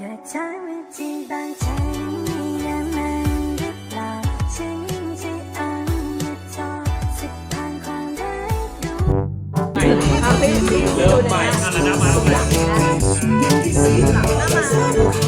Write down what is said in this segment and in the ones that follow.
อยากถามว่าที่บางใจมีน้ำมันหรือเปล่าฉันใช่อันไม่ทอสักทางความรักดูเริ่มใหม่อันนั้นมาแล้ว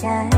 saja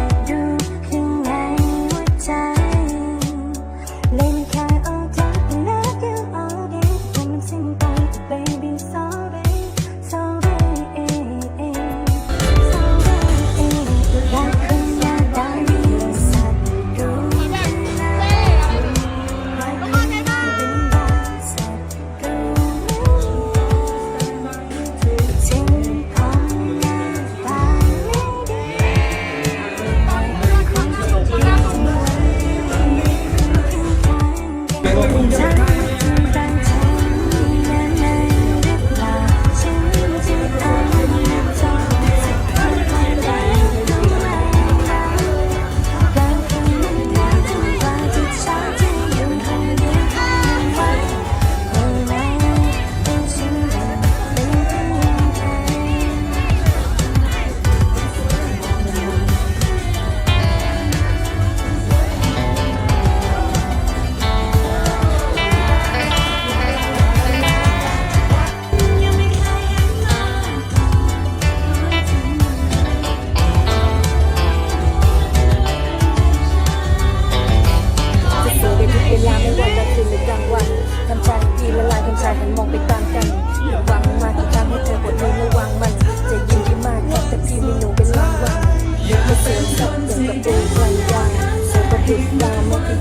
Bình.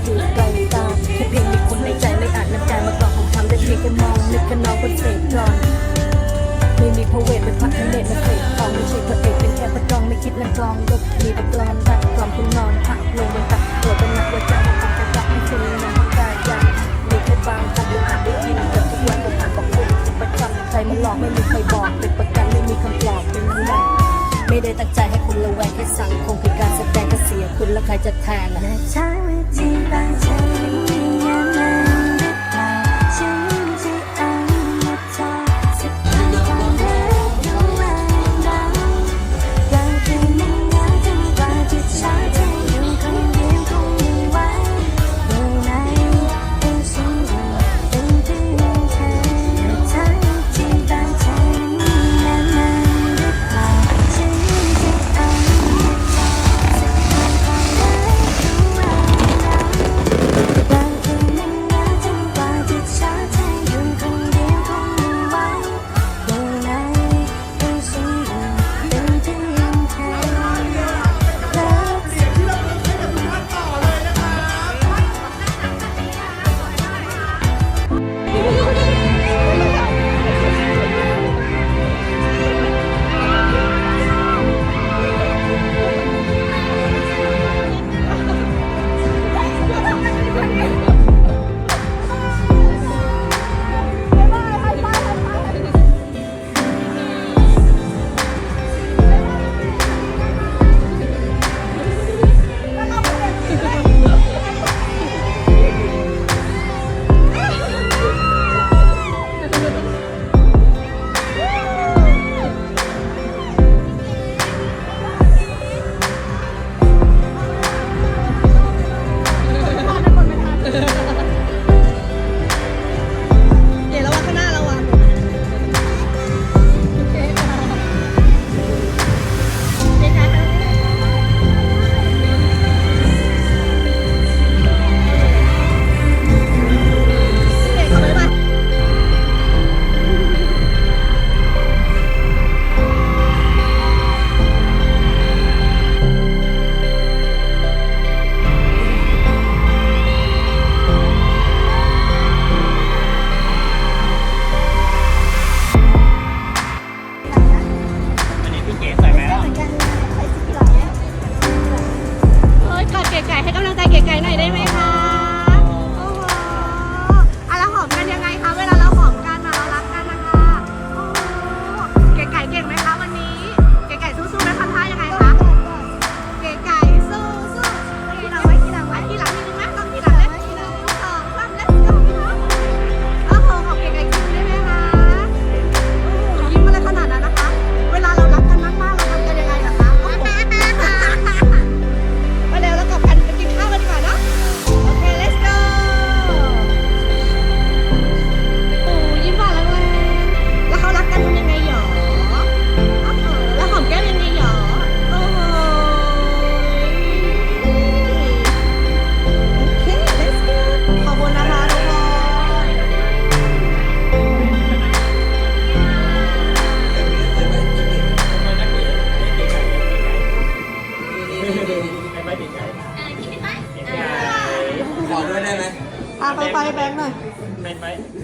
อยู่ไกลตาแค่เพียงมีคนในใจไม่อาจนำใจมากรอกของทำได้เพียงแค่มองนึกแค่น้องคนเสกจอนไม่มีพระเวทเป็นพระคเนตมาเสกทองไม่ใช่พระเอกเป็นแค่พระกองไม่คิดนักกองก็มีแต่กลอน ใครจะแทงนะ ไก่ให้กำลังใจเก๋ไก่หน่อยได้ไหมคะ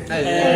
Hey.